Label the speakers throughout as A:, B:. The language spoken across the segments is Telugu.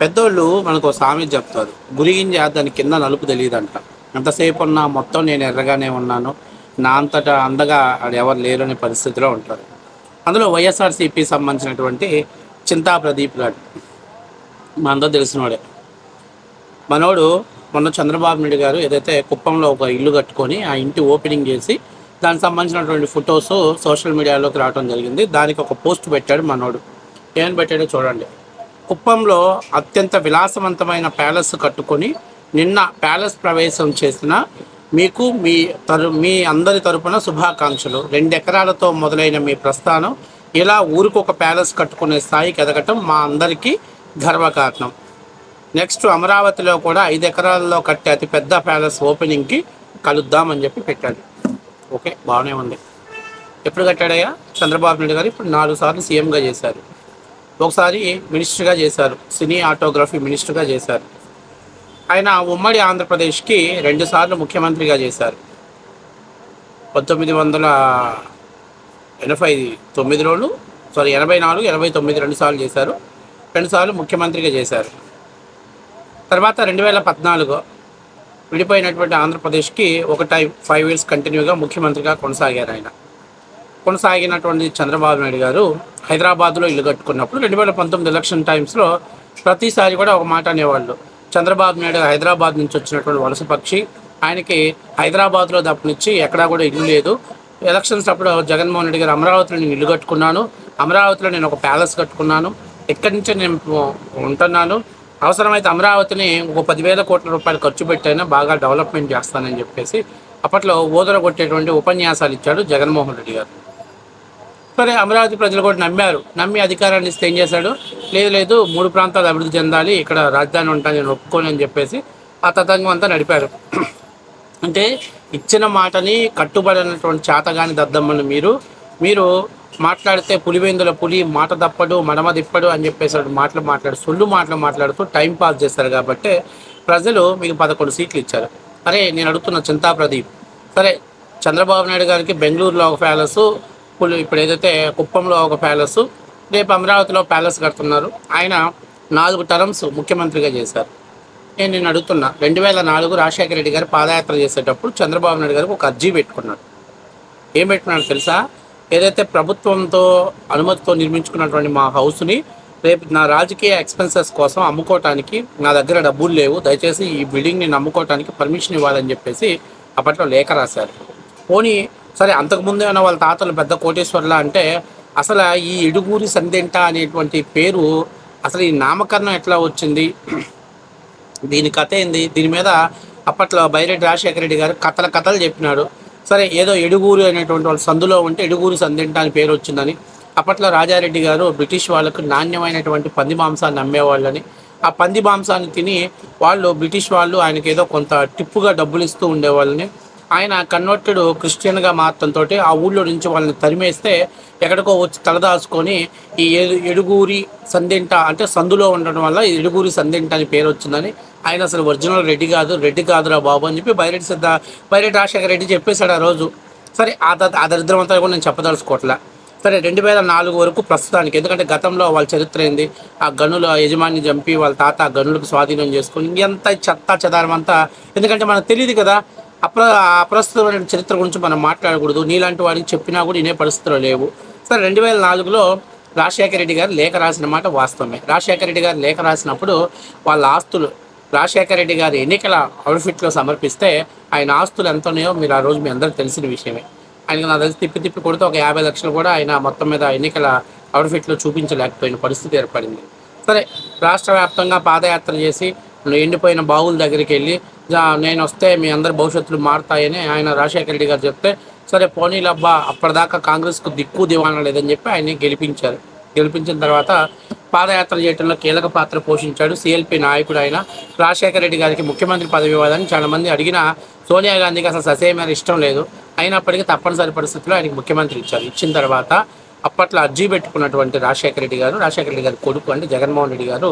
A: పెద్దోళ్ళు మనకు స్వామి చెప్తారు గురిగింజ దాని కింద నలుపు తెలియదంట. ఎంతసేపు ఉన్నా మొత్తం నేను ఎర్రగానే ఉన్నాను. నా అంతటా అందగా ఎవరు లేరు అనే పరిస్థితిలో ఉంటారు. అందులో వైఎస్ఆర్సీపీ సంబంధించినటువంటి చింతా ప్రదీప్ గారు మా అందరూ తెలిసినవాడే మనోడు మొన్న చంద్రబాబు నాయుడు గారు ఏదైతే కుప్పంలో ఒక ఇల్లు కట్టుకొని ఆ ఇంటి ఓపెనింగ్ చేసి దానికి సంబంధించినటువంటి ఫొటోస్ సోషల్ మీడియాలోకి రావడం జరిగింది. దానికి ఒక పోస్ట్ పెట్టాడు మనోడు. ఏం పెట్టాడో చూడండి. కుప్పంలో అత్యంత విలాసవంతమైన ప్యాలెస్ కట్టుకొని నిన్న ప్యాలెస్ ప్రవేశం చేసిన మీకు మీ తరు మీ అందరి తరపున శుభాకాంక్షలు. రెండు ఎకరాలతో మొదలైన మీ ప్రస్థానం ఇలా ఊరికి ఒక ప్యాలెస్ కట్టుకునే స్థాయికి ఎదగటం మా అందరికీ గర్వకారణం. నెక్స్ట్ అమరావతిలో కూడా ఐదు ఎకరాల్లో కట్టే అతి పెద్ద ప్యాలెస్ ఓపెనింగ్కి కలుద్దామని చెప్పి పెట్టాడు. ఓకే బాగానే ఉంది. ఎప్పుడు కట్టాడయ్యా? చంద్రబాబు నాయుడు గారు ఇప్పుడు నాలుగు సార్లు సీఎంగా చేశారు. ఒకసారి మినిస్టర్గా చేశారు. సినీ ఆటోగ్రఫీ మినిస్టర్గా చేశారు. ఆయన ఉమ్మడి ఆంధ్రప్రదేశ్కి రెండుసార్లు ముఖ్యమంత్రిగా చేశారు. పంతొమ్మిది వందల ఎనభై తొమ్మిది రోజులు సారీ ఎనభై నాలుగు ఎనభై తొమ్మిది రెండు సార్లు చేశారు. రెండుసార్లు ముఖ్యమంత్రిగా చేశారు. తర్వాత రెండు వేల పద్నాలుగు విడిపోయినటువంటి ఆంధ్రప్రదేశ్కి ఒక టైం ఫైవ్ ఇయర్స్ కంటిన్యూగా ముఖ్యమంత్రిగా కొనసాగారు ఆయన. కొనసాగినటువంటి చంద్రబాబు నాయుడు గారు హైదరాబాద్లో ఇల్లు కట్టుకున్నప్పుడు రెండు వేల పంతొమ్మిది ఎలక్షన్ టైమ్స్లో ప్రతిసారి కూడా ఒక మాట అనేవాళ్ళు. చంద్రబాబు నాయుడు హైదరాబాద్ నుంచి వచ్చినటువంటి వలస పక్షి ఆయనకి హైదరాబాద్లో తప్పనిచ్చి ఎక్కడా కూడా ఇల్లు లేదు. ఎలక్షన్స్ అప్పుడు జగన్మోహన్ రెడ్డి గారు అమరావతిలో నేను ఇల్లు కట్టుకున్నాను. అమరావతిలో నేను ఒక ప్యాలెస్ కట్టుకున్నాను. ఇక్కడి నుంచే నేను ఉంటున్నాను. అవసరమైతే అమరావతిని ఒక పదివేల కోట్ల రూపాయలు ఖర్చు పెట్టైనా బాగా డెవలప్మెంట్ చేస్తానని చెప్పేసి అప్పట్లో ఓదర కొట్టేటువంటి ఉపన్యాసాలు ఇచ్చాడు జగన్మోహన్ రెడ్డి గారు. సరే అమరావతి ప్రజలు కూడా నమ్మారు. నమ్మి అధికారాన్ని ఇస్తే ఏం చేశాడు? లేదు లేదు మూడు ప్రాంతాలు అభివృద్ధి చెందాలి ఇక్కడ రాజధాని ఉంటాను నేను ఒప్పుకోను అని చెప్పేసి ఆ తతంగం అంతా నడిపారు. అంటే ఇచ్చిన మాటని కట్టుబడినటువంటి చేతగాని దద్దమ్మని మీరు మీరు మాట్లాడితే పులివేందుల పులి మాట తప్పడు మడమ తిప్పడు అని చెప్పేసి మాటలు మాట్లాడు సొల్లు మాటలు మాట్లాడుతూ టైం పాస్ చేస్తారు కాబట్టి ప్రజలు మీకు పదకొండు సీట్లు ఇచ్చారు. అరే నేను అడుగుతున్న చింతా ప్రదీప్ సరే చంద్రబాబు నాయుడు గారికి బెంగళూరులో ఒక ప్యాలెస్ పులి ఇప్పుడు ఏదైతే కుప్పంలో ఒక ప్యాలెస్ రేపు అమరావతిలో ప్యాలెస్ కడుతున్నారు. ఆయన నాలుగు టర్మ్స్ ముఖ్యమంత్రిగా చేశారు. నేను నేను అడుగుతున్నా రెండు వేల నాలుగు రాజశేఖర రెడ్డి గారు పాదయాత్ర చేసేటప్పుడు చంద్రబాబు నాయుడు గారికి ఒక అర్జీ పెట్టుకున్నాడు. ఏం పెట్టుకున్నాడు తెలుసా? ఏదైతే ప్రభుత్వంతో అనుమతితో నిర్మించుకున్నటువంటి మా హౌస్ని రేపు నా రాజకీయ ఎక్స్పెన్సెస్ కోసం అమ్ముకోవటానికి నా దగ్గర డబ్బులు లేవు. దయచేసి ఈ బిల్డింగ్ని అమ్ముకోవటానికి పర్మిషన్ ఇవ్వాలని చెప్పేసి అప్పట్లో లేఖ రాశారు. పోనీ సరే అంతకుముందే ఉన్న వాళ్ళ తాతలు పెద్ద కోటేశ్వర్ల అంటే అసలు ఈ ఇడుగూరి సందెంట అనేటువంటి పేరు అసలు ఈ నామకరణం ఎట్లా వచ్చింది? దీని కథ ఏంది? దీని మీద అప్పట్లో బైరెడ్డి రాజశేఖర రెడ్డి గారు కథల కథలు చెప్పినాడు. సరే ఏదో ఎడుగూరు అనేటువంటి వాళ్ళు సందులో ఉంటే ఎడుగూరు సందింట అని పేరు వచ్చిందని అప్పట్లో రాజారెడ్డి గారు బ్రిటిష్ వాళ్ళకు నాణ్యమైనటువంటి పంది మాంసాన్ని అమ్మేవాళ్ళని. ఆ పంది మాంసాన్ని తిని వాళ్ళు బ్రిటిష్ వాళ్ళు ఆయనకి ఏదో కొంత టిప్పుగా డబ్బులు ఇస్తూ ఉండేవాళ్ళని ఆయన కన్వర్టెడ్ క్రిస్టియన్గా మారటంతో ఆ ఊళ్ళో నుంచి వాళ్ళని తరిమేస్తే ఎక్కడికో వచ్చి తలదాచుకొని ఈ ఎడు- ఎడుగూరి సందింట అంటే సందులో ఉండడం వల్ల ఈ ఎడుగూరి సందింట అని పేరు వచ్చిందని ఆయన అసలు ఒరిజినల్ రెడ్డి కాదు రెడ్డి కాదురా బాబు అని చెప్పి బైరెడ్డి సిద్ధ బైరెడ్డి రాజశేఖర రెడ్డి చెప్పేశాడు ఆ రోజు. సరే ఆ ఆ దరిద్రం అంతా కూడా నేను చెప్పదలుచుకోవట్లే సరే రెండు వేల నాలుగు వరకు ప్రస్తుతానికి ఎందుకంటే గతంలో వాళ్ళ చరిత్ర ఏంది? ఆ గనుల యజమాని చంపి వాళ్ళ తాత ఆ గనులకు స్వాధీనం చేసుకొని ఎంత చెత్త చెదారం అంతా? ఎందుకంటే మనకు తెలియదు కదా అప్ర అప్రస్తుతమైన చరిత్ర గురించి మనం మాట్లాడకూడదు. నీలాంటి వాడికి చెప్పినా కూడా ఇనే పరిస్థితులు లేవు. సరే రెండు వేల నాలుగులో రాజశేఖర రెడ్డి గారు లేఖ రాసిన మాట వాస్తవమే. రాజశేఖర రెడ్డి గారు లేఖ రాసినప్పుడు వాళ్ళ ఆస్తులు రాజశేఖర రెడ్డి గారు ఎన్నికల అవుట్ఫిట్లో సమర్పిస్తే ఆయన ఆస్తులు ఎంత ఉన్నాయో మీరు ఆ రోజు మీ అందరూ తెలిసిన విషయమే. ఆయనకు నా తెలిసి తిప్పి తిప్పి కొడితే ఒక యాభై లక్షలు కూడా ఆయన మొత్తం మీద ఎన్నికల అవుట్ఫిట్లో చూపించలేకపోయిన పరిస్థితి ఏర్పడింది. సరే రాష్ట్ర వ్యాప్తంగా పాదయాత్ర చేసి ఎండిపోయిన బావుల దగ్గరికి వెళ్ళి నేను వస్తే మీ అందరి భవిష్యత్తులు మారుతాయని ఆయన రాజశేఖర రెడ్డి గారు చెప్తే సరే పోనీలబ్బా అప్పటిదాకా కాంగ్రెస్కు దిక్కు దివాణం లేదని చెప్పి ఆయన్ని గెలిపించారు. గెలిపించిన తర్వాత పాదయాత్ర చేయడంలో కీలక పాత్ర పోషించాడు సిఎల్పి నాయకుడు ఆయన. రాజశేఖర రెడ్డి గారికి ముఖ్యమంత్రి పదవి ఇవ్వాలని చాలామంది అడిగినా సోనియా గాంధీకి అసలు ససేమైన ఇష్టం లేదు. అయినప్పటికీ తప్పనిసరి పరిస్థితుల్లో ఆయనకి ముఖ్యమంత్రి ఇచ్చారు. ఇచ్చిన తర్వాత అప్పట్లో అర్జీ పెట్టుకున్నటువంటి రాజశేఖర రెడ్డి గారు రాజశేఖర రెడ్డి గారి కొడుకు అంటే జగన్మోహన్ రెడ్డి గారు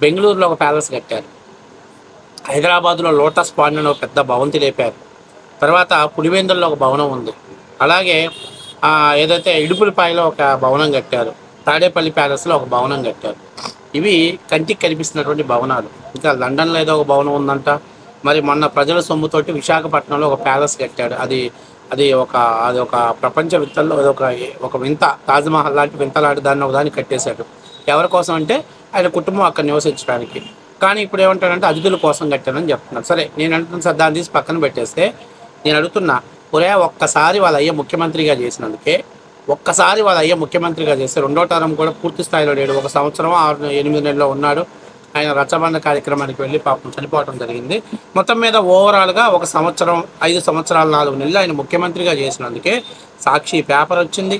A: బెంగళూరులో ఒక ప్యాలెస్ కట్టారు. హైదరాబాద్లో లోటస్ పాండ్ ఒక పెద్ద భవంతి లేపారు. తర్వాత పులివెందుల్లో ఒక భవనం ఉంది. అలాగే ఏదైతే ఇడుపులపాయలో ఒక భవనం కట్టారు తాడేపల్లి ప్యాలెస్లో ఒక భవనం కట్టారు. ఇవి కంటికి కనిపిస్తున్నటువంటి భవనాలు. ఇంకా లండన్లో ఏదో ఒక భవనం ఉందంట. మరి మొన్న ప్రజల సొమ్ముతోటి విశాఖపట్నంలో ఒక ప్యాలెస్ కట్టాడు అది అది ఒక అది ఒక ప్రపంచ వింతల్లో అది ఒక ఒక వింత తాజ్మహల్ లాంటి వింత లాంటి దాన్ని ఒక దాన్ని కట్టేశాడు ఎవరి కోసం అంటే ఆయన కుటుంబం అక్కడ నివసించడానికి. కానీ ఇప్పుడు ఏమంటాడంటే అతిథుల కోసం కట్టానని చెప్తున్నాడు సరే నేను అంటున్నాను సార్ దాన్ని తీసి పక్కన పెట్టేస్తే నేను అడుగుతున్నా ఒరే ఒక్కసారి వాళ్ళ అయ్య ముఖ్యమంత్రిగా చేసినందుకే ఒక్కసారి వాళ్ళ అయ్య ముఖ్యమంత్రిగా చేస్తే రెండో తరం కూడా పూర్తి స్థాయిలో లేడు. ఒక సంవత్సరం ఆరు ఎనిమిది నెలలో ఉన్నాడు. ఆయన రచ్చబండ కార్యక్రమానికి వెళ్ళి పాపం చనిపోవడం జరిగింది. మొత్తం మీద ఓవరాల్గా ఒక సంవత్సరం ఐదు సంవత్సరాలు నాలుగు నెలలు ఆయన ముఖ్యమంత్రిగా చేసినందుకే సాక్షి పేపర్ వచ్చింది.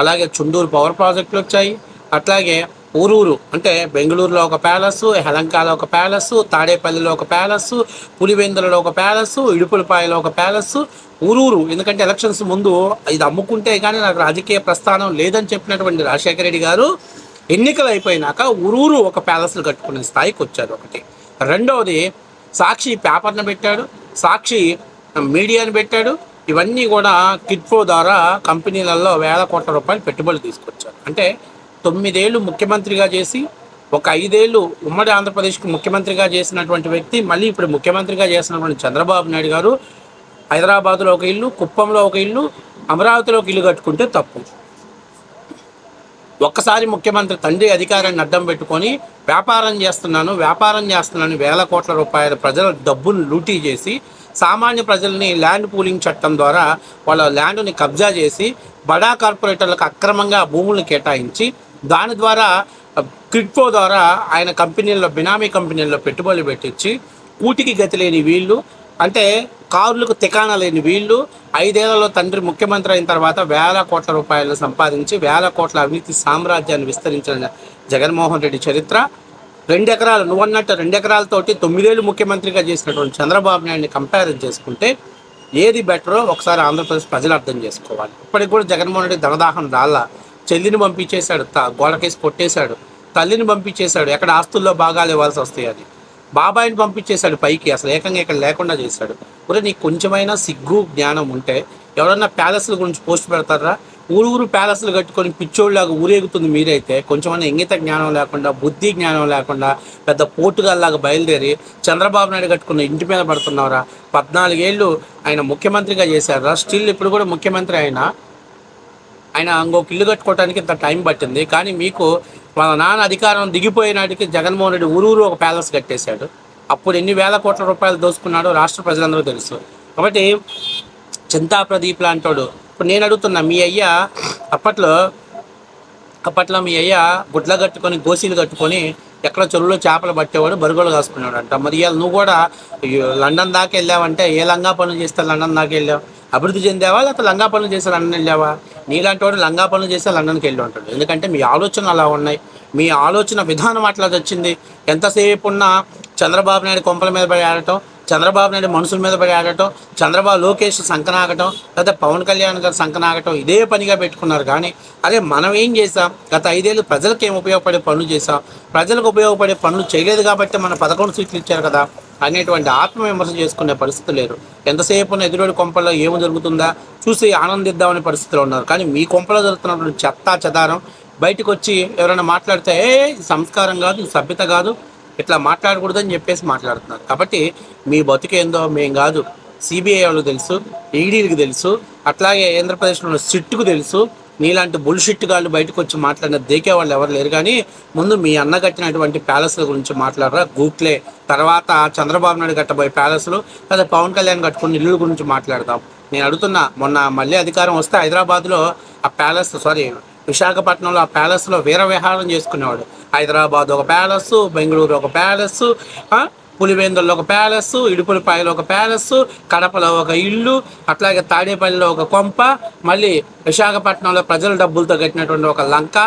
A: అలాగే చుండూరు పవర్ ప్రాజెక్టులు వచ్చాయి. అట్లాగే ఊరూరు. అంటే బెంగళూరులో ఒక ప్యాలెస్ హలంకాలో ఒక ప్యాలెస్ తాడేపల్లిలో ఒక ప్యాలెస్ పులివెందులలో ఒక ప్యాలెస్ ఇడుపులపాయలో ఒక ప్యాలెస్ ఊరూరు. ఎందుకంటే ఎలక్షన్స్ ముందు ఇది అమ్ముకుంటే కానీ నాకు రాజకీయ ప్రస్థానం లేదని చెప్పినటువంటి రాజశేఖర రెడ్డి గారు ఎన్నికలు అయిపోయినాక ఊరూరు ఒక ప్యాలెస్లు కట్టుకునే స్థాయికి వచ్చారు ఒకటి. రెండవది సాక్షి పేపర్ను పెట్టాడు సాక్షి మీడియాను పెట్టాడు. ఇవన్నీ కూడా కిట్ఫో ద్వారా కంపెనీలలో వేల కోట్ల రూపాయలు పెట్టుబడులు తీసుకొచ్చారు. అంటే తొమ్మిదేళ్ళు ముఖ్యమంత్రిగా చేసి ఒక ఐదేళ్ళు ఉమ్మడి ఆంధ్రప్రదేశ్కి ముఖ్యమంత్రిగా చేసినటువంటి వ్యక్తి మళ్ళీ ఇప్పుడు ముఖ్యమంత్రిగా చేసినటువంటి చంద్రబాబు నాయుడు గారు హైదరాబాద్లో ఒక ఇల్లు కుప్పంలో ఒక ఇల్లు అమరావతిలో ఒక ఇల్లు కట్టుకుంటే తప్పు. ఒక్కసారి ముఖ్యమంత్రి తండ్రి అధికారాన్ని అడ్డం పెట్టుకొని వ్యాపారం చేస్తున్నాను వ్యాపారం చేస్తున్నాను వేల కోట్ల రూపాయల ప్రజల డబ్బును లూటీ చేసి సామాన్య ప్రజల్ని ల్యాండ్ పూలింగ్ చట్టం ద్వారా వాళ్ళ ల్యాండ్ని కబ్జా చేసి బడా కార్పొరేటర్లకు అక్రమంగా భూములను కేటాయించి దాని ద్వారా క్రిప్టో ద్వారా ఆయన కంపెనీల్లో బినామీ కంపెనీల్లో పెట్టుబడులు పెట్టించి కూటికి గతి లేని వీళ్ళు అంటే కారులకు తికాణ లేని వీళ్ళు ఐదేళ్ళలో తండ్రి ముఖ్యమంత్రి అయిన తర్వాత వేల కోట్ల రూపాయలను సంపాదించి వేల కోట్ల అవినీతి సామ్రాజ్యాన్ని విస్తరించిన జగన్మోహన్ రెడ్డి చరిత్ర. రెండు ఎకరాలు నువ్వు అన్నట్టు రెండు ఎకరాలతోటి తొమ్మిదేళ్ళు ముఖ్యమంత్రిగా చేసినటువంటి చంద్రబాబు నాయుడిని కంపారిజన్ చేసుకుంటే ఏది బెటరో ఒకసారి ఆంధ్రప్రదేశ్ ప్రజలు అర్థం చేసుకోవాలి. ఇప్పటికి కూడా జగన్మోహన్ రెడ్డి ధనదాహం రాళ్ళ చెల్లిని పంపించేశాడు త- గోడకేసి కొట్టేశాడు తల్లిని పంపించేశాడు ఎక్కడ ఆస్తుల్లో భాగాలు ఇవ్వాల్సి వస్తాయి అది బాబాయిని పంపించేశాడు పైకి అసలు ఏకంగా ఇక్కడ లేకుండా చేశాడు. ఒరే నీకు కొంచెమైనా సిగ్గు జ్ఞానం ఉంటే ఎవరన్నా ప్యాలెస్ల గురించి పోస్ట్ పెడతారా? ఊరు ఊరు ప్యాలెస్లు కట్టుకొని పిచ్చోళ్ళలాగా ఊరేగుతుంది మీరైతే కొంచెమైనా ఇంగిత జ్ఞానం లేకుండా బుద్ధి జ్ఞానం లేకుండా పెద్ద పోటుగాల్లాగా బయలుదేరి చంద్రబాబు నాయుడు కట్టుకున్న ఇంటి మీద పడుతున్నారా పద్నాలుగేళ్ళు ఆయన ముఖ్యమంత్రిగా చేశారా? స్టిల్ ఇప్పుడు కూడా ముఖ్యమంత్రి అయినా ఆయన ఇంకొక ఇల్లు కట్టుకోవడానికి ఇంత టైం పట్టింది. కానీ మీకు మన నాన్న అధికారం దిగిపోయినాటికి జగన్మోహన్ రెడ్డి ఊరూరు ఒక ప్యాలెస్ కట్టేశాడు. అప్పుడు ఎన్ని వేల కోట్ల రూపాయలు దోసుకున్నాడో రాష్ట్ర ప్రజలందరూ తెలుసు. కాబట్టి చింతా ప్రదీప్ లాంటోడు ఇప్పుడు నేను అడుగుతున్నా మీ అయ్య అప్పట్లో అప్పట్లో మీ అయ్య గుడ్ల కట్టుకొని గోసీలు కట్టుకొని ఎక్కడ చెరువులో చేపలు పట్టేవాడు బరుగులు కాసుకున్నాడు అంట మరి ఇవాళ నువ్వు కూడా లండన్ దాకా వెళ్ళావంటే ఏ లంగా పనులు చేస్తే లండన్ దాకా వెళ్ళావు? అభివృద్ధి చెందావా లేకపోతే లంగా పనులు చేస్తే లండన్ వెళ్ళావా? నీలాంటి వాడు లంగా పనులు చేస్తే లండన్కి వెళ్ళి ఉంటాడు ఎందుకంటే మీ ఆలోచనలు అలా ఉన్నాయి. మీ ఆలోచన విధానం అట్లా వచ్చింది. ఎంతసేపు ఉన్నా చంద్రబాబు నాయుడు కొంపల మీద పడి ఆడటం చంద్రబాబు నాయుడు మనుషుల మీద పడి ఆడటం చంద్రబాబు లోకేష్ సంకనాగటం లేదా పవన్ కళ్యాణ్ గారు సంకనాగటం ఇదే పనిగా పెట్టుకున్నారు. కానీ అదే మనం ఏం చేసాం గత ఐదేళ్ళు ప్రజలకు ఏం ఉపయోగపడే పనులు చేసాం ప్రజలకు ఉపయోగపడే పనులు చేయలేదు కాబట్టి మన పదకొండు సీట్లు ఇచ్చారు కదా. అనేటువంటి ఆత్మవిమర్శ చేసుకునే పరిస్థితి లేరు. ఎంతసేపు ఉన్న ఎదురోడి కొంపలో ఏమి జరుగుతుందా చూసి ఆనందిద్దామనే పరిస్థితిలో ఉన్నారు. కానీ మీ కొంపలో జరుగుతున్నటువంటి చెత్త చెదారం బయటకు వచ్చి ఎవరైనా మాట్లాడితే ఏ సంస్కారం కాదు సభ్యత కాదు ఇట్లా మాట్లాడకూడదని చెప్పేసి మాట్లాడుతున్నారు. కాబట్టి మీ బతుకేందో మేం కాదు. సిబిఐ వాళ్ళకి తెలుసు ఈడీలకు తెలుసు అట్లాగే ఆంధ్రప్రదేశ్లో ఉన్న సిట్టుకు తెలుసు. నీలాంటి బుల్షిట్ గాళ్ళు బయటకు వచ్చి మాట్లాడిన దేకే వాళ్ళు ఎవరు లేరు. కానీ ముందు మీ అన్న కట్టినటువంటి ప్యాలెస్ల గురించి మాట్లాడరా? గూట్లే తర్వాత చంద్రబాబు నాయుడు కట్టబోయే ప్యాలెస్లు లేదా పవన్ కళ్యాణ్ కట్టుకున్న ఇల్లుల గురించి మాట్లాడదాం. నేను అడుగుతున్నా మొన్న మళ్ళీ అధికారం వస్తే హైదరాబాద్లో ఆ ప్యాలెస్ సారీ విశాఖపట్నంలో ఆ ప్యాలెస్లో వీర విహారం చేసుకునేవాడు. హైదరాబాద్ ఒక ప్యాలెస్ బెంగళూరు ఒక ప్యాలెస్ పులివెందుల్లో ఒక ప్యాలెస్ ఇడుపులపాయలో ఒక ప్యాలెస్ కడపలో ఒక ఇల్లు అట్లాగే తాడేపల్లిలో ఒక కొంప మళ్ళీ విశాఖపట్నంలో ప్రజల డబ్బులతో కట్టినటువంటి ఒక లంక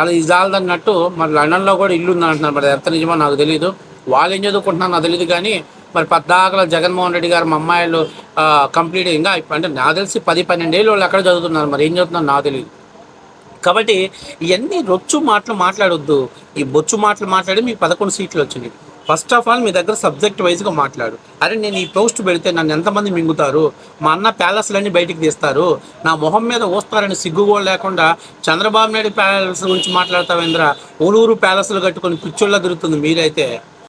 A: అలా ఇది మరి లండన్లో కూడా ఇల్లు ఉందంటున్నారు మరి ఎంత నిజమో నాకు తెలియదు వాళ్ళు ఏం చదువుకుంటున్నారో నాకు తెలియదు కానీ మరి పద్దాకల జగన్మోహన్ రెడ్డి గారు మా అమ్మాయిలు కంప్లీట్ ఇంకా అంటే నాకు తెలిసి పది పన్నెండేళ్ళు వాళ్ళు అక్కడ చదువుతున్నారు మరి ఏం చదువుతున్నారు నాకు తెలియదు కాబట్టి ఇవన్నీ రొచ్చు మాటలు మాట్లాడొద్దు. ఈ బొచ్చు మాటలు మాట్లాడి మీకు పదకొండు సీట్లు వచ్చినాయి. ఫస్ట్ ఆఫ్ ఆల్ మీ దగ్గర సబ్జెక్ట్ వైజ్గా మాట్లాడు. అరే నేను ఈ పోస్ట్ పెడితే నన్ను ఎంతమంది మింగుతారు? మా అన్న ప్యాలెస్లన్నీ బయటికి తీస్తారు. నా మొహం మీద వస్తారని సిగ్గు కూడా లేకుండా చంద్రబాబు నాయుడు ప్యాలెస్ గురించి మాట్లాడతావేంద్ర? ఊరూరు ప్యాలెస్లు కట్టుకొని పిచ్చోళ్ళ తిరుగుతుంది మీరైతే.